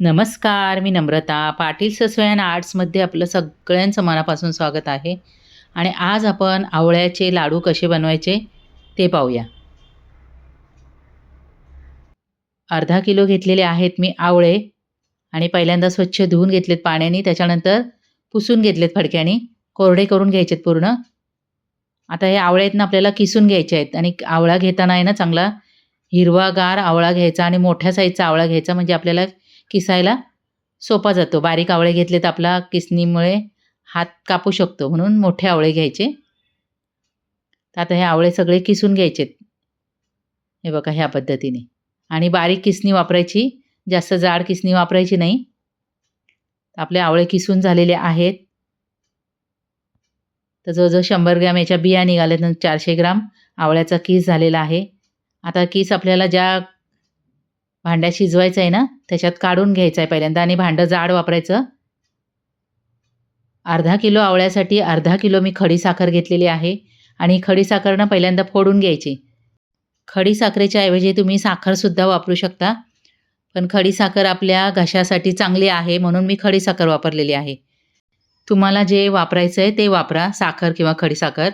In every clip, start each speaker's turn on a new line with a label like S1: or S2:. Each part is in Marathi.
S1: नमस्कार मी नम्रता. पाटील ससवयान आर्ट्समध्ये आपलं सगळ्यांचं मनापासून स्वागत आहे. आणि आज आपण आवळ्याचे लाडू कसे बनवायचे ते पाहूया. अर्धा किलो घेतलेले आहेत मी आवळे आणि पहिल्यांदा स्वच्छ धुवून घेतलेत पाण्याने त्याच्यानंतर पुसून घेतलेत फडक्याने. कोरडे करून घ्यायचेत पूर्ण. आता हे आवळे आहेत ना आपल्याला किसून घ्यायचे आहेत. आणि आवळा घेताना आहे ना चांगला हिरवागार आवळा घ्यायचा आणि मोठ्या साईजचा आवळा घ्यायचा. म्हणजे आपल्याला किसायला सोपा जातो. बारीक आवळे घेतले तर आपला किसणीमुळे हात कापू शकतो म्हणून मोठे आवळे घ्यायचे. तर आता हे आवळे सगळे किसून घ्यायचेत. हे बघा ह्या पद्धतीने. आणि बारीक किसणी वापरायची जास्त जाड किसणी वापरायची नाही. आपले आवळे किसून झालेले आहेत. तर जवळजवळ शंभर ग्रॅम याच्या बिया निघाल्या चारशे ग्राम आवळ्याचा किस झालेला आहे. आता किस आपल्याला ज्या भांड्यात शिजवायचं आहे ना त्याच्यात काढून घ्यायचं आहे पहिल्यांदा आणि भांडं जाड वापरायचं. अर्धा किलो आवळ्यासाठी अर्धा किलो मी खडी साखर घेतलेली आहे आणि खडी साखर ना पहिल्यांदा फोडून घ्यायची. खडी साखरेच्या ऐवजी तुम्ही साखरसुद्धा वापरू शकता पण खडी साखर आपल्या घशासाठी चांगली आहे म्हणून मी खडी साखर वापरलेली आहे. तुम्हाला जे वापरायचं आहे ते वापरा साखर किंवा खडी साखर.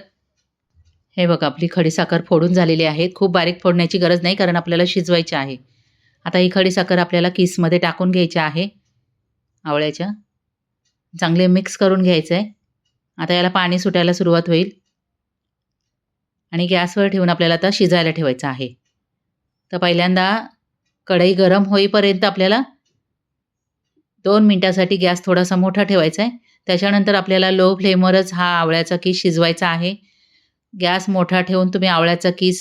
S1: हे बघा आपली खडी साखर फोडून झालेली आहे. खूप बारीक फोडण्याची गरज नाही कारण आपल्याला शिजवायची आहे. आता ही खडीसाखर आपल्याला किसमध्ये टाकून घ्यायची आहे. आवळ्याच्या. चांगले मिक्स करून घ्यायचं आहे आता याला पाणी सुटायला सुरुवात होईल. आणि गॅसवर ठेवून आपल्याला आता शिजायला ठेवायचं आहे. तर पहिल्यांदा कढई गरम होईपर्यंत आपल्याला दोन मिनटासाठी गॅस थोडासा मोठा ठेवायचा आहे त्याच्यानंतर आपल्याला लो फ्लेमवरच हा आवळ्याचा किस शिजवायचा आहे. गॅस मोठा ठेवून तुम्ही आवळ्याचा किस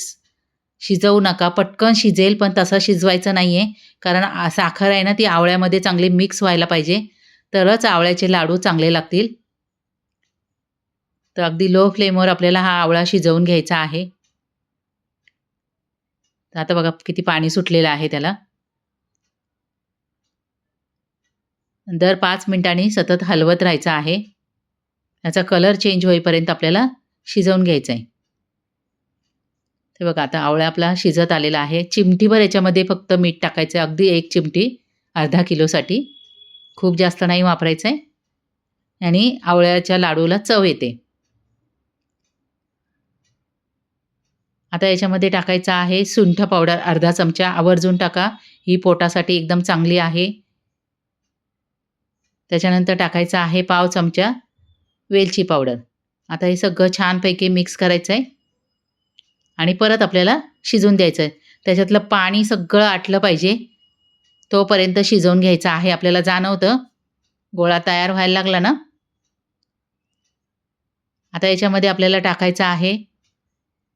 S1: शिजवू नका. पटकन शिजेल पण तसं शिजवायचं नाही आहे कारण साखर आहे ना ती आवळ्यामध्ये चांगली मिक्स व्हायला पाहिजे. तरच आवळ्याचे लाडू चांगले लागतील. तर अगदी लो फ्लेमवर आपल्याला हा आवळा शिजवून घ्यायचा आहे. तर आता बघा किती पाणी सुटलेलं आहे त्याला. दर पाच मिनिटांनी सतत हलवत राहायचं आहे. त्याचा कलर चेंज होईपर्यंत आपल्याला शिजवून घ्यायचं आहे हे बघा आता आवळा आपला शिजत आलेला आहे. चिमटीभर याच्यामध्ये फक्त मीठ टाकायचं आहे अगदी एक चिमटी अर्धा किलोसाठी. खूप जास्त नाही वापरायचं आहे आणि आवळ्याच्या लाडूला चव येते. आता याच्यामध्ये टाकायचं आहे सुंठ पावडर अर्धा चमचा. आवर्जून टाका. ही पोटासाठी एकदम चांगली आहे. त्याच्यानंतर टाकायचं आहे पाव चमचा वेलची पावडर. आता हे सगळं छानपैकी मिक्स करायचं आहे आणि परत आपल्याला शिजवून द्यायचं आहे त्याच्यातलं पाणी सगळं आटलं पाहिजे. तोपर्यंत शिजवून घ्यायचं आहे. आपल्याला जाणवतं. गोळा तयार व्हायला लागला ना? आता याच्यामध्ये आपल्याला टाकायचं आहे.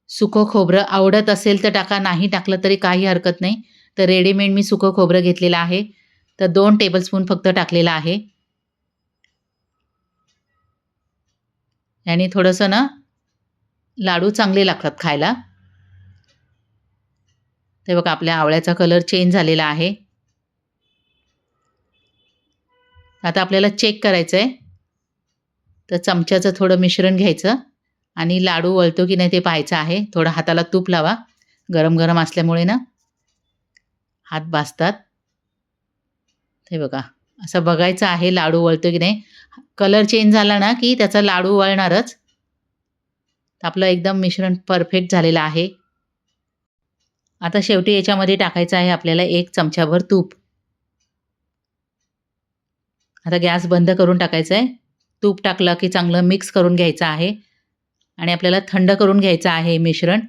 S1: सुकं खोबरं आवडत असेल तर टाका. नाही टाकलं तरी काही हरकत नाही. तर रेडीमेड मी सुकं खोबरं घेतलेलं आहे. तर दोन टेबलस्पून फक्त टाकलेलं आहे. याने थोडंसं ना लाडू चांगले लागतात खायला. ते बघा आपल्या आवळ्याचा कलर चेंज झालेला आहे. आता आपल्याला चेक करायचं आहे तर चमच्याचं थोडं मिश्रण घ्यायचं आणि लाडू वळतो की नाही ते पाहायचं आहे. थोडं हाताला तूप लावा. गरम गरम असल्यामुळे ना हात भाजतात ते बघा असं बघायचं आहे लाडू वळतो की नाही. कलर चेंज झाला ना की त्याचा लाडू वळणारच. आपलं एकदम मिश्रण परफेक्ट झालेलं आहे. आता शेवटी याच्यामध्ये टाकायचं आहे आपल्याला एक चमचाभर तूप. आता गॅस बंद करून टाकायचं आहे तूप टाकलं की चांगलं मिक्स करून घ्यायचं आहे. आणि आपल्याला थंड करून घ्यायचं आहे मिश्रण.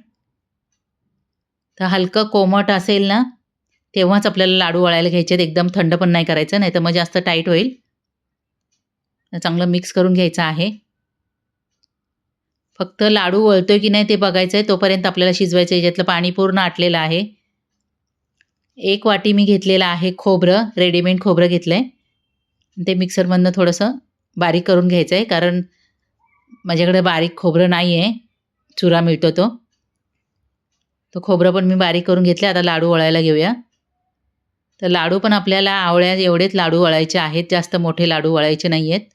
S1: तर हलकं कोमट असेल ना तेव्हाच आपल्याला लाडू वळायला घ्यायचे. आहेत एकदम थंड पण नाही करायचं नाही तर मग जास्त टाईट होईल. चांगलं मिक्स करून घ्यायचं आहे. फक्त लाडू वळतोय की नाही ते बघायचं आहे तोपर्यंत आपल्याला शिजवायचं आहे. याच्यातलं पाणी पूर्ण आटलेलं आहे. एक वाटी मी घेतलेलं आहे खोबरं. रेडीमेड खोबरं घेतलं आहे ते मिक्सरमधनं थोडंसं बारीक करून घ्यायचं आहे कारण माझ्याकडे बारीक खोबरं नाही आहे चुरा मिळतो तो. तो खोबरं पण मी बारीक करून घेतलं आता लाडू वळायला घेऊया. तर लाडू पण आपल्याला आवळ्या एवढेच लाडू वळायचे आहेत. जास्त मोठे लाडू वळायचे नाही आहेत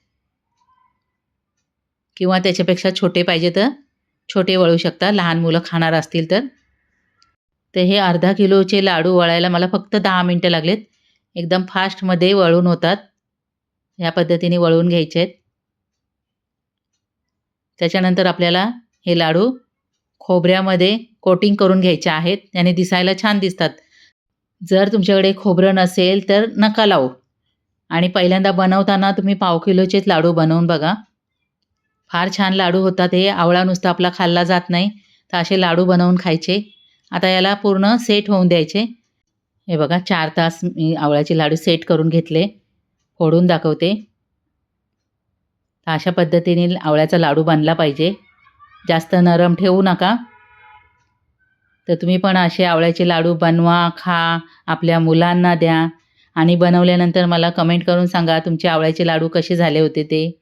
S1: किंवा त्याच्यापेक्षा छोटे पाहिजे तर छोटे वळू शकता. लहान मुलं खाणार असतील तर. तर हे अर्धा किलोचे लाडू वळायला मला फक्त दहा मिनटं लागलेत. एकदम फास्टमध्ये वळून होतात. ह्या पद्धतीने वळून घ्यायचे आहेत. त्याच्यानंतर आपल्याला हे लाडू खोबऱ्यामध्ये कोटिंग करून घ्यायचे आहेत. त्याने दिसायला छान दिसतात. जर तुमच्याकडे खोबरं नसेल तर नका लावू. आणि पहिल्यांदा बनवताना तुम्ही पाव किलोचेच लाडू बनवून बघा. फार छान लाडू होतात हे आवळा नुसता आपला खाल्ला जात नाही. तर असे लाडू बनवून खायचे. आता याला पूर्ण सेट होऊन द्यायचे. हे बघा चार तास मी आवळ्याचे लाडू सेट करून घेतले. फोडून दाखवते. तर अशा पद्धतीने आवळ्याचा लाडू बनला पाहिजे. जास्त नरम ठेवू नका. तर तुम्ही पण असे आवळ्याचे लाडू बनवा खा आपल्या मुलांना द्या. आणि बनवल्यानंतर मला कमेंट करून सांगा तुमचे आवळ्याचे लाडू कसे झाले होते ते.